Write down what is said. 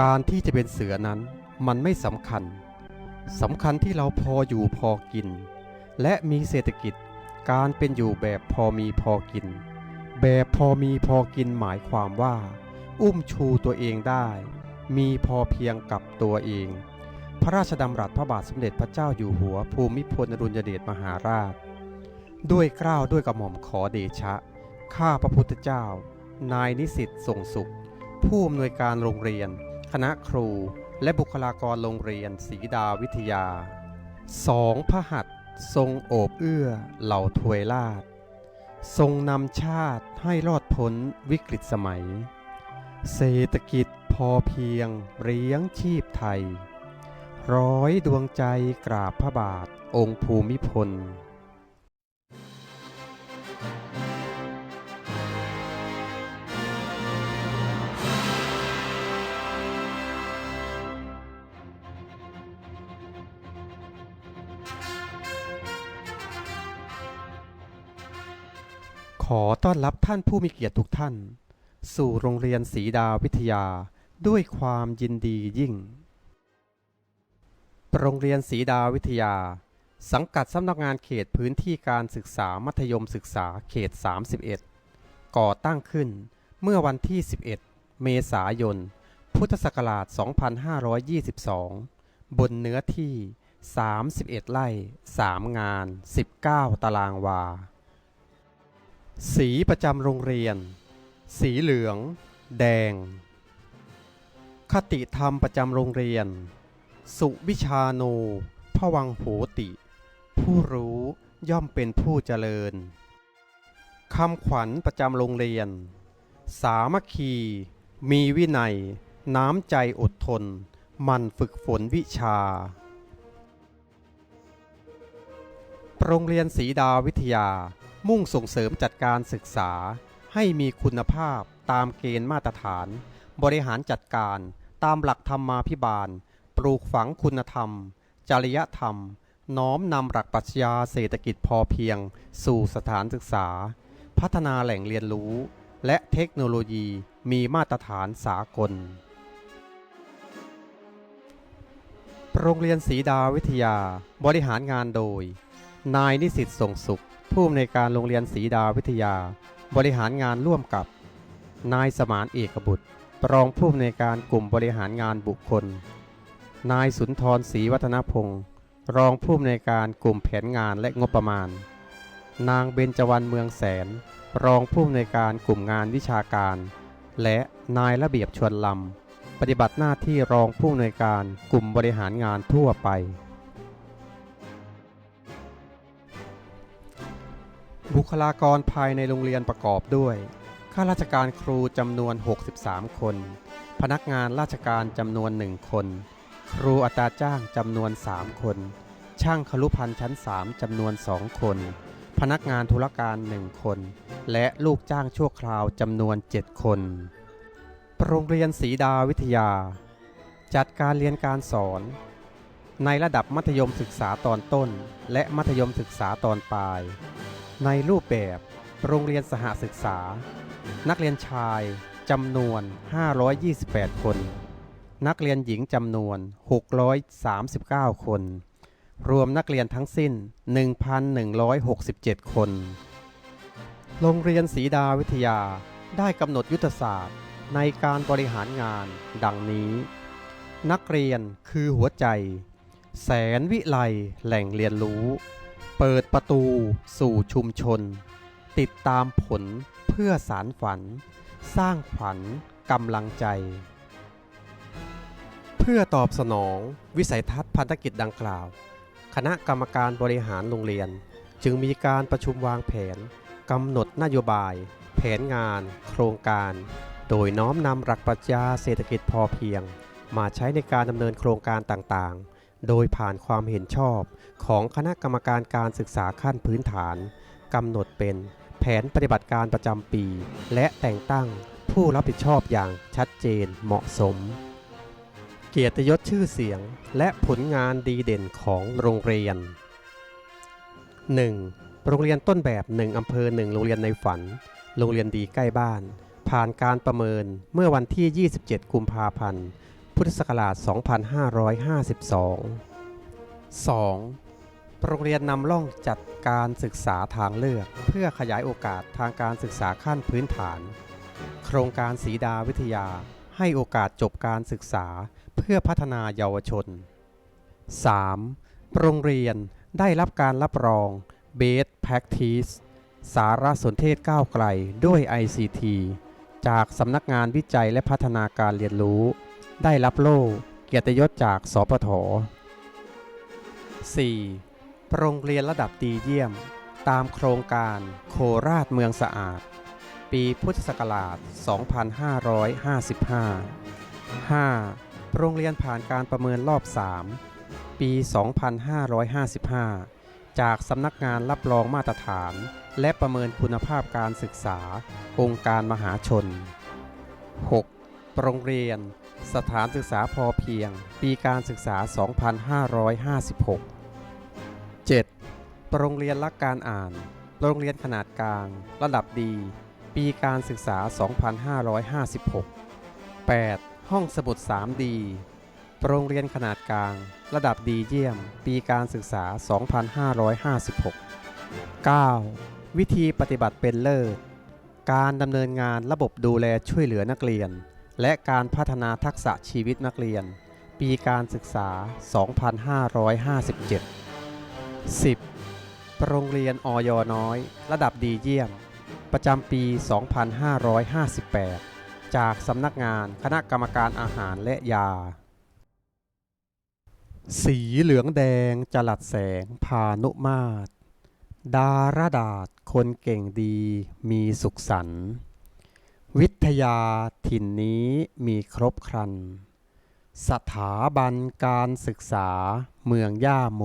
การที่จะเป็นเสือนั้นมันไม่สำคัญสำคัญที่เราพออยู่พอกิน และมีเศรษฐกิจการเป็นอยู่แบบพอมีพอกิน แบบพอมีพอกินหมายความว่า อุ้มชูตัวเองได้ มีพอเพียงกับตัวเอง พระราชดำรัสพระบาทสมเด็จพระเจ้าอยู่หัวภูมิพลอดุลยเดชมหาราช ด้วยเกล้าวด้วยกระหม่อมขอเดชะ ข้าพระพุทธเจ้า นายนิสิตส่งสุข ผู้อำนวยการโรงเรียน คณะครูและบุคลากรโรงเรียนศรีดาวิทยาสองพระหัตทรงโอบเอื้อเหล่าถวยราช ทรงนำชาติให้รอดพ้นวิกฤตสมัย เศรษฐกิจพอเพียงเลี้ยงชีพไทย ร้อยดวงใจกราบพระบาทองค์ภูมิพล ขอต้อนรับท่านผู้มีเกียรติทุกท่าน สู่โรงเรียนศรีดาวิทยาด้วยความยินดียิ่ง โรงเรียนศรีดาวิทยา สังกัดสำนักงานเขตพื้นที่การศึกษามัธยมศึกษาเขต 31 ก่อตั้งขึ้นเมื่อวันที่ 11 เมษายน พุทธศักราช 2522 บนเนื้อที่ 31 ไร่ 3 งาน 19 ตารางวา สีประจำโรงเรียน สีเหลือง แดง คติธรรมประจำโรงเรียน สุวิชาโนพวังโหติ ผู้รู้ย่อมเป็นผู้เจริญคำขวัญประจำโรงเรียน สามัคคี มีวินัย น้ำใจอดทน มันฝึกฝนวิชา โรงเรียนศรีดาวิทยา มุ่งส่งเสริมจัดการศึกษา ให้มีคุณภาพตามเกณฑ์มาตรฐาน บริหารจัดการตามหลักธรรมาภิบาล ปลูกฝังคุณธรรม จริยธรรม น้อมนำหลักปรัชญาเศรษฐกิจพอเพียง สู่สถานศึกษา พัฒนาแหล่งเรียนรู้ และเทคโนโลยีมีมาตรฐานสากล โรงเรียนศรีดาวิทยาบริหารงานโดย นายนิสิตส่งสุข ผู้อำนวยการโรงเรียนศรีดาวิทยา บริหารงานร่วมกับ นายสมานเอกบุตร รองผู้อำนวยการกลุ่มบริหารงานบุคคล นายสุนทรศรีวัฒนพงศ์รองผู้อำนวยการกลุ่มแผนงานและงบประมาณ นางเบญจวรรณเมืองแสน รองผู้อำนวยการกลุ่มงานวิชาการ และนายระเบียบชวนลำ ปฏิบัติหน้าที่รองผู้อำนวยการกลุ่มบริหารงานทั่วไป บุคลากรภายในโรงเรียนประกอบด้วย ข้าราชการครูจำนวน 63 คน พนักงานราชการจำนวน 1 คน ครูอัตราจ้างจำนวน 3 คน ช่างคลุพันธ์ชั้น 3จำนวน 2 คน พนักงานธุรการ 1 คน และลูกจ้างชั่วคราวจำนวน 7 คน โรงเรียนศรีดาวิทยา จัดการเรียนการสอน ในระดับมัธยมศึกษาตอนต้น และมัธยมศึกษาตอนปลาย ในรูปแบบโรงเรียนสหศึกษา นักเรียนชายจำนวน 528 คน นักเรียนหญิงจำนวน 639 คน รวมนักเรียนทั้งสิ้น 1,167 คน โรงเรียนศรีดาวิทยาได้กำหนดยุทธศาสตร์ในการบริหารงานดังนี้ นักเรียนคือหัวใจ แสนวิไลแหล่งเรียนรู้ เปิดประตูสู่ชุมชน ติดตามผลเพื่อสารฝัน สร้างขวัญกำลังใจ เพื่อตอบสนองวิสัยทัศน์พันธกิจดังกล่าว คณะกรรมการบริหารโรงเรียน จึงมีการประชุมวางแผนกำหนดนโยบาย แผนงาน โครงการ โดยน้อมนำหลักปรัชญาเศรษฐกิจพอเพียง มาใช้ในการดำเนินโครงการต่างๆ โดยผ่านความเห็นชอบของคณะกรรมการการศึกษาขั้นพื้นฐานกำหนดเป็นแผนปฏิบัติการประจำปี และแต่งตั้งผู้รับผิดชอบอย่างชัดเจนเหมาะสม เกียรติยศชื่อเสียงและผลงานดีเด่นของโรงเรียน 1. โรงเรียนต้นแบบ 1 อำเภอ 1 โรงเรียนในฝัน โรงเรียนดีใกล้บ้าน ผ่านการประเมินเมื่อวันที่ 27 กุมภาพันธ์ พุทธศักราช 2552 2. โรงเรียนนำร่องจัดการศึกษาทางเลือก เพื่อขยายโอกาสทางการศึกษาขั้นพื้นฐาน โครงการสีดาวิทยา ให้โอกาสจบการศึกษาเพื่อพัฒนาเยาวชน 3. โรงเรียนได้รับการรับรอง Best Practice สารสนเทศก้าวไกลด้วย ICT จากสำนักงานวิจัยและพัฒนาการเรียนรู้ ได้รับโล่เกียรติยศจากสปท 4. โรงเรียนระดับดีเยี่ยม ตามโครงการโคราชเมืองสะอาด ปีพุทธศักราช 2555 5. โรงเรียนผ่านการประเมินรอบ 3 ปี 2555 จากสำนักงานรับรองมาตรฐาน และประเมินคุณภาพการศึกษา องค์การมหาชน 6. โรงเรียน สถานศึกษาพอเพียง ปีการศึกษา 2556 7. โรงเรียนรักการอ่าน โรงเรียนขนาดกลาง ระดับดี ปีการศึกษา 2556 8. ห้องสมุด 3D โรงเรียนขนาดกลาง ระดับดีเยี่ยม ปีการศึกษา 2556 9. วิธีปฏิบัติเป็นเลิศ การดำเนินงานระบบดูแลช่วยเหลือนักเรียน และการพัฒนาทักษะชีวิตนักเรียน ปีการศึกษา 2557 10. โรงเรียนอย น้อย ระดับดีเยี่ยม ประจำปี 2558 จากสำนักงานคณะกรรมการอาหารและยา สีเหลืองแดงจลัดแสงพานุมาตรดารดาษคนเก่งดีมีสุขสันต์ วิทยาถิ่นนี้มีครบครัน สถาบันการศึกษาเมืองย่าโม